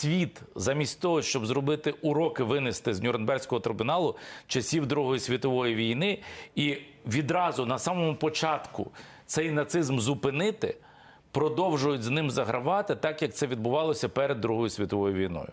світ, замість того, щоб зробити уроки винести з Нюрнберзького трибуналу часів Другої світової війни, і відразу на самому початку цей нацизм зупинити, продовжують з ним загравати, так як це відбувалося перед Другою світовою війною.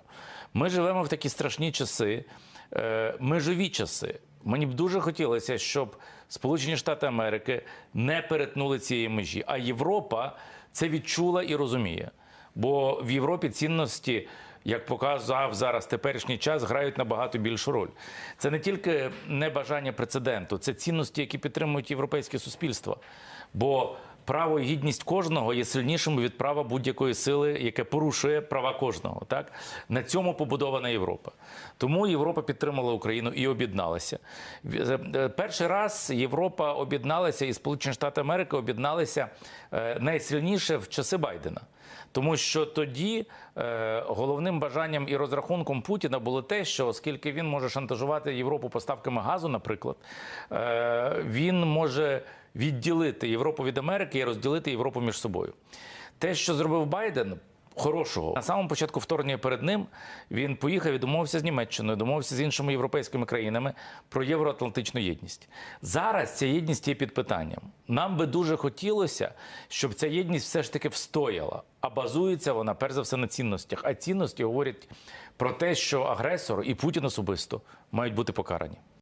Ми живемо в такі страшні часи, е, межові часи. Мені б дуже хотілося, щоб Сполучені Штати Америки не перетнули цієї межі, а Європа це відчула і розуміє. Бо в Європі цінності, як показав зараз теперішній час, грають набагато більшу роль. Це не тільки небажання прецеденту, це цінності, які підтримують європейське суспільство. Бо право і гідність кожного є сильнішим від права будь-якої сили, яке порушує права кожного. Так на цьому побудована Європа. Тому Європа підтримала Україну і об'єдналася. Е, Перший раз Європа об'єдналася і Сполучені Штати Америки об'єдналися е, найсильніше в часи Байдена. Тому що тоді е, головним бажанням і розрахунком Путіна було те, що оскільки він може шантажувати Європу поставками газу, наприклад, е, він може відділити Європу від Америки і розділити Європу між собою. Те, що зробив Байден. Хорошого на самому початку вторгнення перед ним він поїхав і домовився з Німеччиною, домовився з іншими європейськими країнами про євроатлантичну єдність. Зараз ця єдність є під питанням. Нам би дуже хотілося, щоб ця єдність все ж таки встояла. А базується вона перш за все на цінностях. А цінності говорять про те, що агресор і Путін особисто мають бути покарані.